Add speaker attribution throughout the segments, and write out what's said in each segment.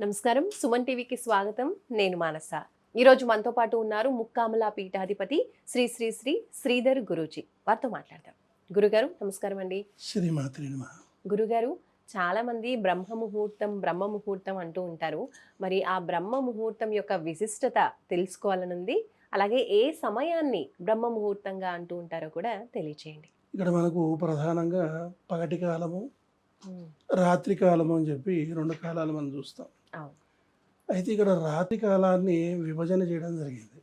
Speaker 1: నమస్కారం. సుమన్ టీవీకి స్వాగతం. నేను మానస. ఈరోజు మనతో పాటు ఉన్నారు ముక్కామల పీఠాధిపతి శ్రీ శ్రీ శ్రీ శ్రీధర్ గురూజీ. వారితో మాట్లాడదాం. గురుగారు నమస్కారం అండి. గురుగారు చాలా మంది బ్రహ్మ ముహూర్తం బ్రహ్మ ముహూర్తం అంటూ ఉంటారు. మరి ఆ బ్రహ్మ ముహూర్తం యొక్క విశిష్టత తెలుసుకోవాలనుంది. అలాగే ఏ సమయాన్ని బ్రహ్మ ముహూర్తంగా అంటూ ఉంటారో కూడా తెలియచేయండి.
Speaker 2: ఇక్కడ మనకు ప్రధానంగా పగటి కాలము రాత్రి కాలము అని చెప్పి రెండు కాలాలు మనం చూస్తాం. అయితే ఇక్కడ రాత్రి కాలాన్ని విభజన చేయడం జరిగింది.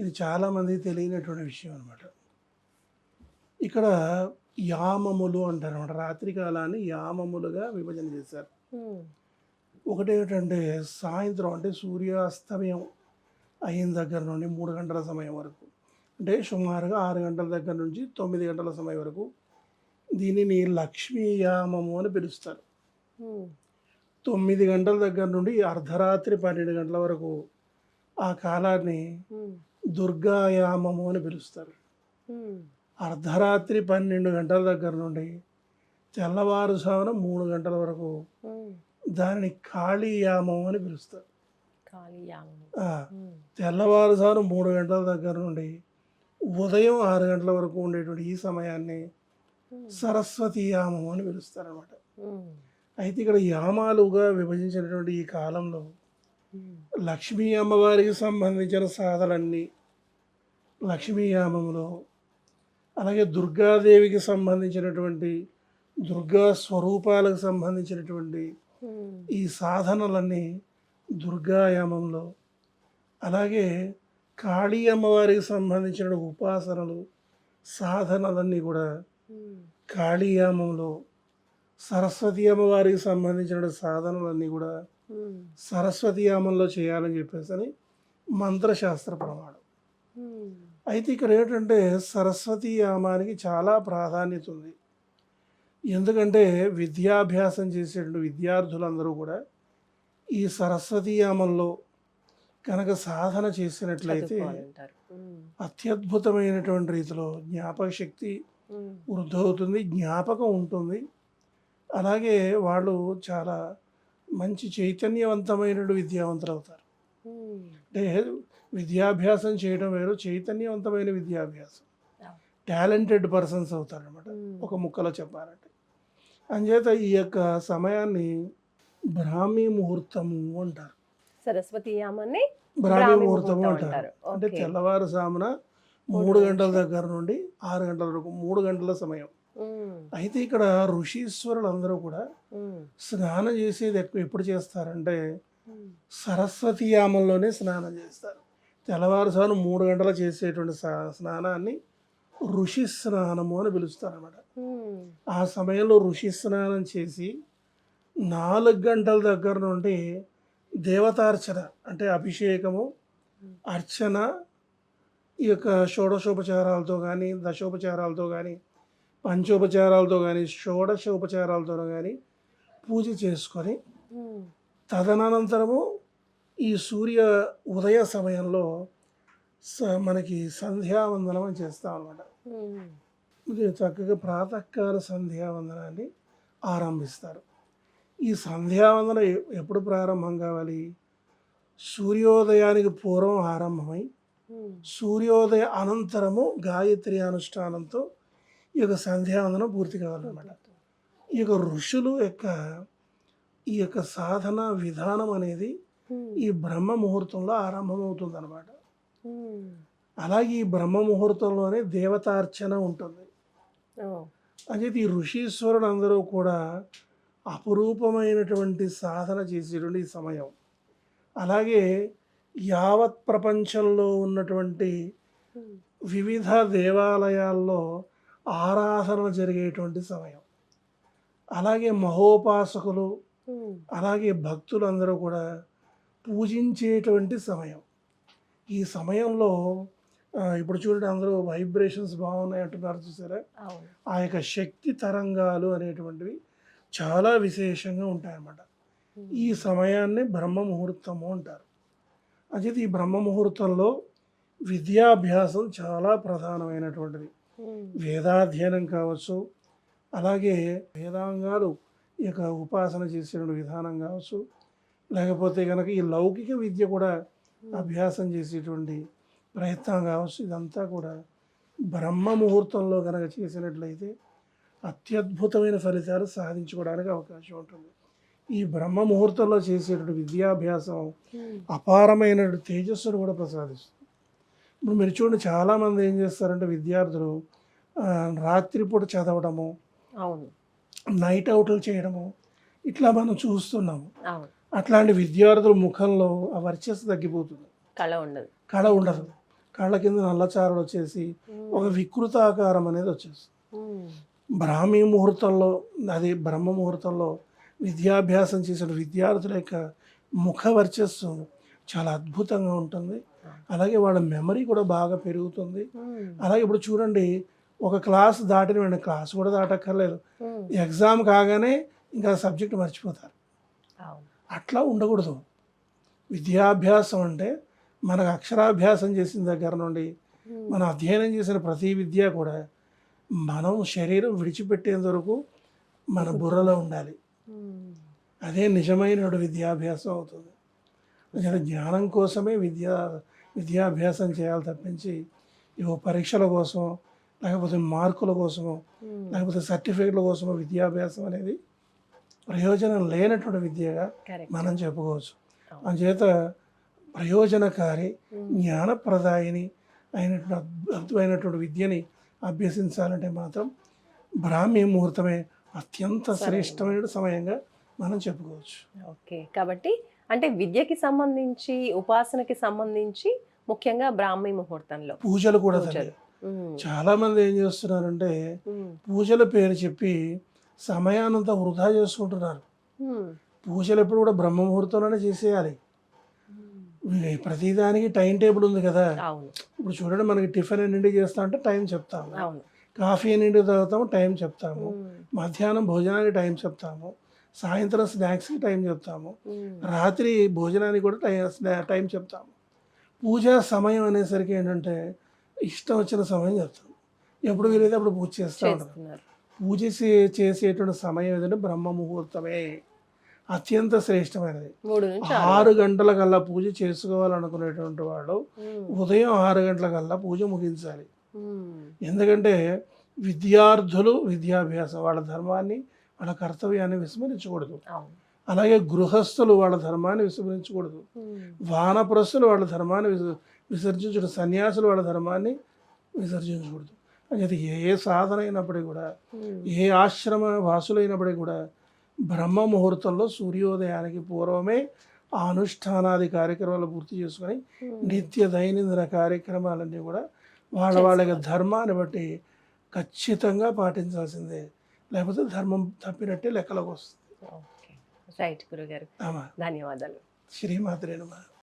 Speaker 2: ఇది చాలామంది తెలియనటువంటి విషయం అనమాట ఇక్కడ యామములు అంటారు అనమాట రాత్రి కాలాన్ని యామములుగా విభజన చేశారు. ఒకటేమిటంటే సాయంత్రం అంటే సూర్యాస్తమయం అయిన దగ్గర నుండి మూడు గంటల సమయం వరకు. అంటే సుమారుగా ఆరు గంటల దగ్గర నుంచి తొమ్మిది గంటల సమయం వరకు దీనిని లక్ష్మీయామము అని పిలుస్తారు. తొమ్మిది గంటల దగ్గర నుండి అర్ధరాత్రి పన్నెండు గంటల వరకు ఆ కాలాన్ని దుర్గాయామము అని పిలుస్తారు. అర్ధరాత్రి పన్నెండు గంటల దగ్గర నుండి తెల్లవారుజామున మూడు గంటల వరకు. దానిని కాళీయామం అని పిలుస్తారు. తెల్లవారుజామున మూడు గంటల దగ్గర నుండి ఉదయం ఆరు గంటల వరకు ఉండేటువంటి ఈ సమయాన్ని
Speaker 1: ఉమ్,
Speaker 2: సరస్వతి యామం అని పిలుస్తారు అనమాట అయితే ఇక్కడ యామాలుగా విభజించినటువంటి ఈ కాలంలో లక్ష్మీ అమ్మవారికి సంబంధించిన సాధనలన్నీ లక్ష్మీ యామంలో అలాగే దుర్గాదేవికి సంబంధించినటువంటి దుర్గా స్వరూపాలకు సంబంధించినటువంటి ఈ సాధనలన్నీ దుర్గాయామంలో అలాగే కాళీ అమ్మవారికి సంబంధించిన ఉపాసనలు సాధనలన్నీ కూడా కాళీయామంలో సరస్వతి అమ్మవారికి సంబంధించిన సాధనలన్నీ కూడా సరస్వతి యామంలో చేయాలని చెప్పేసి అని మంత్రశాస్త్ర ప్రమాణం. అయితే ఇక్కడ ఏంటంటే సరస్వతి యామానికి చాలా ప్రాధాన్యత ఉంది. ఎందుకంటే విద్యాభ్యాసం చేసేటువంటి విద్యార్థులందరూ కూడా ఈ సరస్వతి యామంలో కనుక సాధన చేసినట్లయితే అత్యద్భుతమైనటువంటి రీతిలో జ్ఞాపక శక్తి వృద్ధవుతుంది జ్ఞాపకం ఉంటుంది. అలాగే వాళ్ళు చాలా మంచి చైతన్యవంతమైన విద్యావంతులు అవుతారు అంటే విద్యాభ్యాసం చేయడం వేరు చైతన్యవంతమైన విద్యాభ్యాసం. టాలెంటెడ్ పర్సన్స్ అవుతారనమాట ఒక ముక్కలో చెప్పాలంటే. అంచేత ఈ యొక్క సమయాన్ని బ్రాహ్మీ ముహూర్తము అంటారు.
Speaker 1: సరస్వతి యామాన్ని
Speaker 2: బ్రాహ్మీ ముహూర్తము
Speaker 1: ముహూర్తం
Speaker 2: అంటారు. అంటే. తెల్లవారుజామున
Speaker 1: మూడు
Speaker 2: గంటల. దగ్గర నుండి ఆరు గంటల వరకు మూడు గంటల సమయం. అయితే ఇక్కడ ఋషీశ్వరులు అందరూ కూడా స్నానం చేసేది ఎక్కువ ఎప్పుడు చేస్తారంటే సరస్వతి యామంలోనే స్నానం చేస్తారు. తెల్లవారుజామున మూడు గంటల చేసేటువంటి స్నానాన్ని ఋషి స్నానము అని పిలుస్తారు అనమాట
Speaker 1: ఉమ్,
Speaker 2: ఆ సమయంలో ఋషి స్నానం చేసి నాలుగు గంటల దగ్గర నుండి దేవతార్చన అంటే అభిషేకము అర్చన ఈ యొక్క షోడశోపచారాలతో కానీ దశోపచారాలతో కానీ పంచోపచారాలతో కానీ షోడశోపచారాలతో కానీ పూజ చేసుకొని తదనంతరము ఈ సూర్య ఉదయ సమయంలో మనకి సంధ్యావందనం అని చేస్తాం అనమాట చక్కగా ప్రాతకాల సంధ్యావందనాన్ని ఆరంభిస్తారు. ఈ సంధ్యావందనం ఎప్పుడు ప్రారంభం కావాలి? సూర్యోదయానికి పూర్వం ఆరంభమై సూర్యోదయ అనంతరము గాయత్రి అనుష్ఠానంతో ఈ యొక్క సంధ్యావందనం పూర్తి కావాలన్నమాట. ఈ యొక్క ఋషులు యొక్క ఈ యొక్క సాధన విధానం అనేది
Speaker 1: ఉమ్,
Speaker 2: ఈ బ్రహ్మ ముహూర్తంలో ఆరంభమవుతుంది అనమాట
Speaker 1: ఉమ్,
Speaker 2: అలాగే ఈ బ్రహ్మ ముహూర్తంలోనే దేవతార్చన ఉంటుంది. అంటే ఈ ఋషీశ్వరుడు అందరూ కూడా అపురూపమైనటువంటి సాధన చేసేటువంటి ఈ సమయం. అలాగే యావత్ ప్రపంచంలో ఉన్నటువంటి
Speaker 1: ఉమ్,
Speaker 2: వివిధ దేవాలయాల్లో ఆరాధన జరిగేటువంటి సమయం. అలాగే మహోపాసకులు అలాగే భక్తులందరూ కూడా పూజించేటువంటి సమయం. ఈ సమయంలో ఇప్పుడు చూడండి అందరూ వైబ్రేషన్స్ బాగున్నాయి అంటున్నారు చూసారా? ఆ యొక్క శక్తి తరంగాలు అనేటువంటివి చాలా విశేషంగా ఉంటాయన్నమాట. ఈ సమయాన్ని బ్రహ్మ ముహూర్తము అంటారు. అంటే ఈ బ్రహ్మ ముహూర్తంలో విద్యాభ్యాసం చాలా ప్రధానమైనటువంటిది. వేదాధ్యయనం కావచ్చు అలాగే వేదాంగాలు ఈ యొక్క ఉపాసన చేసే విధానం కావచ్చు లేకపోతే కనుక ఈ లౌకిక విద్య కూడా అభ్యాసం చేసేటువంటి ప్రయత్నం కావచ్చు ఇదంతా కూడా బ్రహ్మ ముహూర్తంలో కనుక చేసినట్లయితే అత్యద్భుతమైన ఫలితాలు సాధించుకోవడానికి అవకాశం ఉంటుంది. ఈ బ్రహ్మ ముహూర్తంలో చేసేటువంటి విద్యాభ్యాసం అపారమైనటువంటి తేజస్సును కూడా ప్రసాదిస్తుంది. ఇప్పుడు మీరు చూడండి చాలామంది ఏం చేస్తారంటే విద్యార్థులు రాత్రిపూట చదవడము
Speaker 1: అవును.
Speaker 2: నైట్ అవుట్లు చేయడము ఇట్లా మనం చూస్తున్నాము. అట్లాంటి విద్యార్థుల ముఖంలో ఆ వర్చస్సు తగ్గిపోతుంది.
Speaker 1: కళ ఉండదు.
Speaker 2: కళ ఉండదు. కళ్ళ కింద నల్లచారలు వచ్చేసి ఒక వికృతాకారం అనేది వచ్చేస్తుంది. బ్రాహ్మీ ముహూర్తంలో అది బ్రహ్మ ముహూర్తంలో విద్యాభ్యాసం చేసిన విద్యార్థుల యొక్క ముఖ వర్చస్సు చాలా అద్భుతంగా ఉంటుంది. అలాగే వాళ్ళ మెమరీ కూడా బాగా పెరుగుతుంది. అలాగే ఇప్పుడు చూడండి ఒక క్లాస్ దాటిన వెంటనే క్లాస్ కూడా దాటక్కర్లేదు. ఎగ్జామ్ కాగానే ఇంకా సబ్జెక్ట్ మర్చిపోతారు అట్లా ఉండకూడదు విద్యాభ్యాసం అంటే మనకు అక్షరాభ్యాసం చేసిన దగ్గర నుండి. మనం అధ్యయనం చేసిన ప్రతి విద్య కూడా మనం శరీరం విడిచిపెట్టేంత వరకు మన బుర్రలో ఉండాలి. అదే నిజమైన విద్యాభ్యాసం అవుతుంది జ్ఞానం కోసమే విద్యా విద్యాభ్యాసం చేయాలి తప్పించి ఇవో పరీక్షల కోసం లేకపోతే మార్కుల కోసమో
Speaker 1: ఉమ్.
Speaker 2: లేకపోతే సర్టిఫికెట్ల కోసమో విద్యాభ్యాసం అనేది ప్రయోజనం లేనటువంటి విద్యగా మనం చెప్పుకోవచ్చు. అందుచేత ప్రయోజనకారి
Speaker 1: ఉమ్.
Speaker 2: జ్ఞానప్రదాయిని అయినటువంటి అద్భుతమైనటువంటి విద్యని అభ్యసించాలంటే మాత్రం బ్రాహ్మీ ముహూర్తమే అత్యంత శ్రేష్టమైన సమయంగా మనం చెప్పుకోవచ్చు
Speaker 1: ఓకే కాబట్టి అంటే విద్యకి సంబంధించి ఉపాసనకి సంబంధించి ముఖ్యంగా బ్రాహ్మీ ముహూర్తంలో.
Speaker 2: పూజలు కూడా. తల్లి. చాలా మంది ఏం చేస్తున్నారంటే. పూజల పేరు చెప్పి సమయానంతా వృధా చేసుకుంటున్నారు. పూజలు ఎప్పుడు కూడా బ్రహ్మ ముహూర్తంలోనే చేసేయాలి. ప్రతిదానికి టైం టేబుల్ ఉంది కదా. ఇప్పుడు చూడండి మనకి టిఫిన్ ఎన్నింటికి చేస్తా అంటే టైం చెప్తాము. కాఫీ ఎన్నింటికి తాగుతాము టైం చెప్తాము. మధ్యాహ్నం భోజనానికి టైం చెప్తాము. సాయంత్రం స్నాక్స్కి టైం చెప్తాము. రాత్రి భోజనానికి కూడా టైం టైం చెప్తాము. పూజ సమయం అనేసరికి ఏంటంటే ఇష్టం వచ్చిన సమయం చెప్తాం ఎప్పుడు వీలైతే అప్పుడు పూజ చేస్తూ ఉంటాం
Speaker 1: చేస్తున్నారు.
Speaker 2: పూజ చే- చేసేటువంటి సమయం ఏదంటే బ్రహ్మ ముహూర్తమే. అత్యంత శ్రేష్టమైనది.
Speaker 1: ఆరు
Speaker 2: గంటల కల్లా పూజ చేసుకోవాలనుకునేటువంటి వాళ్ళు. ఉదయం ఆరు గంటల కల్లా పూజ ముగించాలి. ఎందుకంటే విద్యార్థులు విద్యాభ్యాసం వాళ్ళ ధర్మాన్ని వాళ్ళ కర్తవ్యాన్ని విస్మరించకూడదు. అలాగే గృహస్థులు వాళ్ళ ధర్మాన్ని విస్మరించకూడదు.
Speaker 1: ఉమ్.
Speaker 2: వానప్రస్తులు వాళ్ళ ధర్మాన్ని విస- విసర్జించడం సన్యాసులు వాళ్ళ ధర్మాన్ని విసర్జించకూడదు. అయితే ఏ సాధన అయినప్పటికీ కూడా
Speaker 1: ఉమ్.
Speaker 2: ఏ ఆశ్రమ వాసులైనప్పటికీ కూడా బ్రహ్మ ముహూర్తంలో సూర్యోదయానికి పూర్వమే అనుష్ఠానాది కార్యక్రమాలు పూర్తి చేసుకొని
Speaker 1: ఉమ్.
Speaker 2: నిత్య దైనందిన కార్యక్రమాలన్నీ కూడా వాళ్ళ వాళ్ళ యొక్క ధర్మాన్ని బట్టి ఖచ్చితంగా పాటించాల్సిందే. లేకపోతే ధర్మం తప్పినట్టే లెక్కలోకి వస్తుంది.
Speaker 1: రైట్ గురుగారు. ధన్యవాదాలు.
Speaker 2: శ్రీమాత్రేనమా